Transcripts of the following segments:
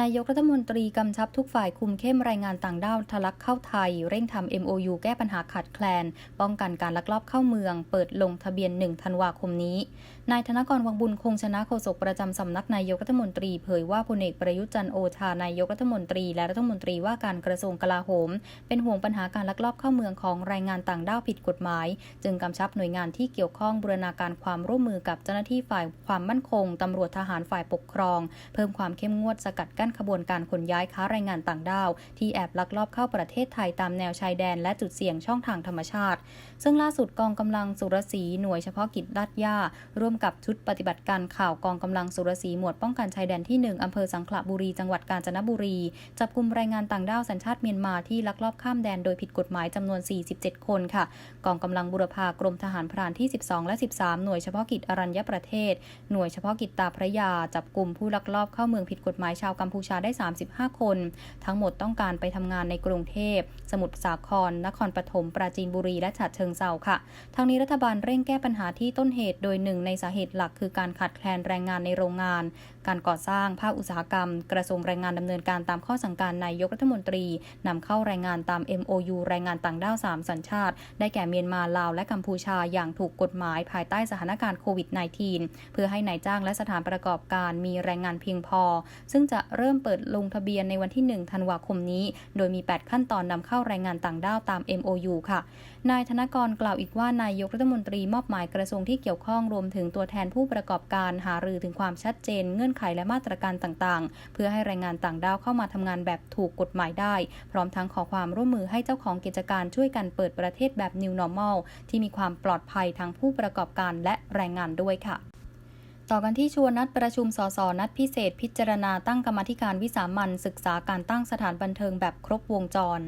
นายกรัฐมนตรีกำชับทุกฝ่ายคุมเข้มรายงานต่างด้าวทะลักเข้าไทย เร่งทำ MOU แก้ปัญหาขาดแคลน ป้องกันการลักลอบเข้าเมือง เปิดลงทะเบียน 1 ธันวาคมนี้ นายธนกรวังบุญคงชนะโฆษกประจำสำนักนายกรัฐมนตรีเผยว่าพลเอกประยุทธ์จันโอชานายกรัฐมนตรี และรัฐมนตรีว่าการกระทรวงกลาโหม เป็นห่วงปัญหาการลักลอบเข้าเมืองของแรงงานต่างด้าวผิดกฎหมาย จึงกำชับหน่วยงานที่เกี่ยวข้องบูรณาการความร่วมมือกับเจ้าหน้าที่ฝ่ายความมั่นคงตำรวจทหารฝ่ายปกครอง เพิ่มความเข้มงวดสกัดกั้นขบวนการขนย้ายค้าแรงงานต่างด้าว ที่แอบลักลอบเข้าประเทศไทยตามแนวชายแดนและจุดเสี่ยงช่องทางธรรมชาติ ซึ่งล่าสุดกองกำลังสุรศรีหน่วยเฉพาะกิจลาดย่าร่วมกับชุดปฏิบัติการข่าวกองกำลังสุรศรีหมวดป้องกันชายแดนที่ 1อำเภอสังขละบุรีจังหวัดกาญจนบุรี จับกลุ่มแรงงานต่างด้าวสัญชาติเมียนมาที่ลักลอบข้ามแดนโดยผิดกฎหมายจำนวน 47 คนค่ะ กองกำลังบุรพากรมทหารพรานที่ 12 และ 13 หน่วยเฉพาะกิจอรัญญประเทศ หน่วยเฉพาะกิจตาพระยาจับกลุ่มผู้ลักลอบเข้าเมืองผิดกฎหมายชาวกัมพููชาได้ 35 คน ทั้งหมดต้องการไปทำงานในกรุงเทพ สมุทรสาคร นครปฐม ปราจีนบุรี และฉะเชิงเทราค่ะ ทั้งนี้รัฐบาลเร่งแก้ปัญหาที่ต้นเหตุโดยหนึ่งในสาเหตุหลักคือการขาดแคลนแรงงานในโรงงาน การก่อสร้างภาคอุตสาหกรรม กระทรวงแรงงานดำเนินการตามข้อสั่งการนายกรัฐมนตรีนำเข้าแรงงานตาม MOU แรงงานต่างด้าว 3 สัญชาติ ได้แก่เมียนมาลาวและกัมพูชาอย่างถูกกฎหมายภายใต้สถานการณ์โควิด -19 เพื่อให้นายจ้างและสถานประกอบการมีแรงงานเพียงพอ ซึ่งจะเริ่มเปิดลงทะเบียนในวันที่ 1 ธันวาคมนี้ โดยมี 8 ขั้นตอนนำเข้าแรงงานต่างด้าวตาม MOU ค่ะ นายธนกรกล่าวอีกว่านายกรัฐมนตรีมอบหมายกระทรวงที่เกี่ยวข้องรวมถึงตัวแทนผู้ประกอบการหารือถึงความชัดเจน เงื่อนไขและมาตรการต่างๆ เพื่อให้แรงงานต่างด้าวเข้ามาทำงานแบบถูกกฎหมายได้ พร้อมทั้งขอความร่วมมือให้เจ้าของกิจการช่วยกันเปิดประเทศแบบ New Normal ที่มีความปลอดภัยทั้งผู้ประกอบการและแรงงานด้วยค่ะ ต่อกันที่ชวนนัดประชุมสสนัดพิเศษ พิจารณาตั้งกรรมธิการวิสามันศึกษาการตั้งสถานบันเทิงแบบครบวงจร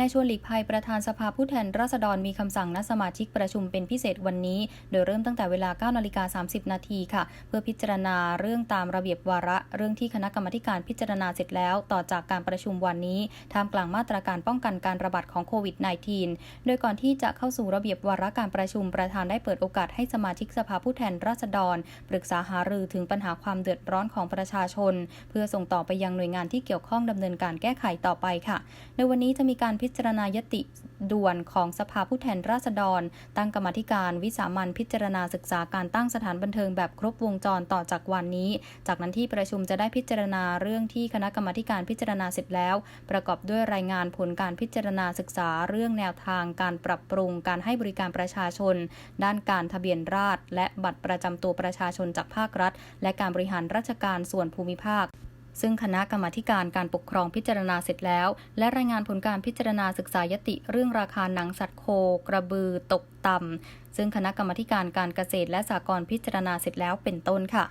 นายชวนหลีกภัยประธานสภาผู้แทนราษฎรมีคำสั่งนัดสมาชิกประชุมเป็นพิเศษวันนี้ โดยเริ่มตั้งแต่เวลา9นาฬิกา30 นาทีค่ะ เพื่อพิจารณาเรื่องตามระเบียบวาระ เรื่องที่คณะกรรมการพิจารณาเสร็จแล้ว ต่อจากการประชุมวันนี้ท่ามกลางมาตรการป้องกันการระบาดของโควิด -19 โดยก่อนที่จะเข้าสู่ระเบียบวาระการประชุมประธานได้เปิดโอกาสให้สมาชิกสภาผู้แทนราษฎร ปรึกษาหารือถึงปัญหาความเดือดร้อนของประชาชน เพื่อส่งต่อไปยังหน่วยงานที่เกี่ยวข้องดำเนินการแก้ไขต่อไปค่ะ ในวันนี้จะมีการพิารณายติด่วนของสภาผู้แทนราษฎร ตั้งกรรมธิการวิสามันพิจารณาศึกษาการตั้งสถานบันเทิงแบบครบวงจรต่อจากวันนี้ จากนั้นที่ประชุมจะได้พิจารณาเรื่องที่คณะกรรมการพิจารณาเสร็จแล้ว ประกอบด้วยรายงานผลการพิจารณาศึกษาเรื่องแนวทางการปรับปรุงการให้บริการประชาชน ด้านการทะเบียนราษฎรและบัตรประจำตัวประชาชนจากภาครัฐ และการบริหารราชการส่วนภูมิภาค ซึ่งคณะกรรมาการการปกครองพิจารณาเสร็จแล้ว และรายงานผลการพิจารณาศึกษายติเรื่องราคาหนังสัตว์โค กระบือ ตกต่ำซึ่งคณะกรรมาการการเกษตรและสหกรณ์พิจารณาเสร็จแล้วเป็นต้นค่ะ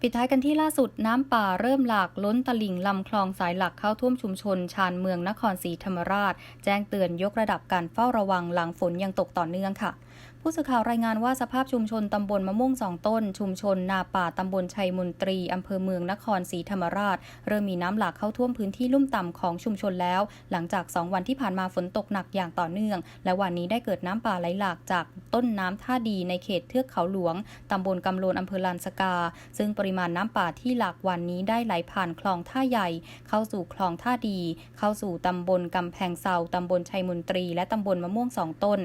ปิดท้ายกันที่ล่าสุดน้ำป่าเริ่มหลากล้นตลิ่งลำคลองสายหลักเข้าท่วมชุมชน ชานเมืองนครศรีธรรมราช แจ้งเตือนยกระดับการเฝ้าระวังหลังฝนยังตกต่อเนื่องค่ะ ผู้สื่อข่าวรายงานว่าสภาพชุมชนตำบลมะม่วงสองต้น ชุมชนนาป่าตำบลชัยมนตรีอำเภอเมืองนครศรีธรรมราช เริ่มมีน้ำหลากเข้าท่วมพื้นที่ลุ่มต่ำของชุมชนแล้ว หลังจาก 2 วันที่ผ่านมาฝนตกหนักอย่างต่อเนื่อง และวันนี้ได้เกิดน้ำป่าไหลหลากจากต้นน้ำท่าดีในเขตเทือกเขาหลวงตำบลกำโลนอำเภอลานสกา ซึ่งปริมาณน้ำป่าที่หลากวันนี้ได้ไหลผ่านคลองท่าใหญ่ เข้าสู่คลองท่าดี เข้าสู่ตำบลกำแพงเซาตำบลชัยมนตรี และตำบลมะม่วงสองต้น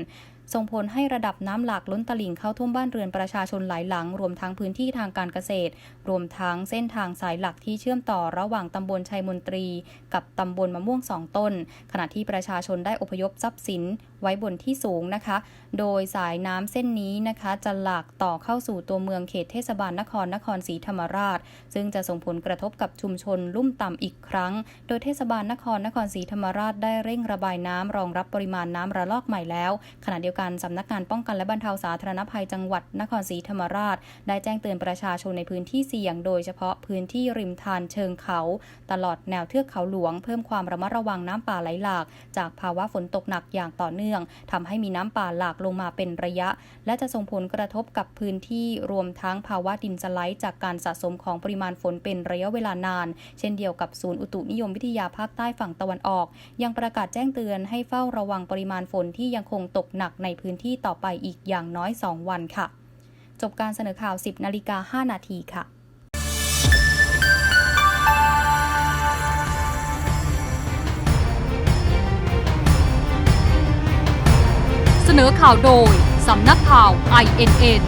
ส่งผลให้ระดับน้ำหลากล้นตลิ่งเข้าท่วมบ้านเรือนประชาชนหลายหลัง รวมทั้งพื้นที่ทางการเกษตร รวมทั้งเส้นทางสายหลักที่เชื่อมต่อระหว่างตำบลชัยมนตรี กับตำบลมะม่วงสองต้น ขณะที่ประชาชนได้อพยพทรัพย์สินไว้บนที่สูงนะคะ โดยสายน้ำเส้นนี้นะคะ จะหลากต่อเข้าสู่ตัวเมืองเขตเทศบาลนครนครศรีธรรมราช ซึ่งจะส่งผลกระทบกับชุมชนลุ่มต่ำอีกครั้ง โดยเทศบาลนครนครศรีธรรมราชได้เร่งระบายน้ำรองรับปริมาณน้ำระลอกใหม่แล้ว ขณะเดียวกันกันสำนักงานป้องกันและบรรเทาสาธารณภัยจังหวัดนครศรีธรรมราช ได้แจ้งเตือนประชาชนในพื้นที่เสี่ยง โดยเฉพาะพื้นที่ริมทานเชิงเขา ตลอดแนวเทือกเขาหลวง เพิ่มความระมัดระวังน้ำป่าไหลหลาก จากภาวะฝนตกหนักอย่างต่อเนื่องทำให้มีน้ำป่าหลากลงมาเป็นระยะ และจะส่งผลกระทบกับพื้นที่รวมทั้งภาวะดินสไลด์จากการสะสมของปริมาณฝนเป็นระยะเวลานาน เช่นเดียวกับศูนย์อุตุนิยมวิทยาภาคใต้ฝั่งตะวันออก ยังประกาศแจ้งเตือนให้เฝ้าระวังปริมาณฝนที่ยังคงตกหนักในในพื้นที่ต่อไปอีกอย่างน้อย 2 วันค่ะ จบการเสนอข่าว 10นาฬิกา5นาทีค่ะเสนอข่าวโดย สำนักข่าว INN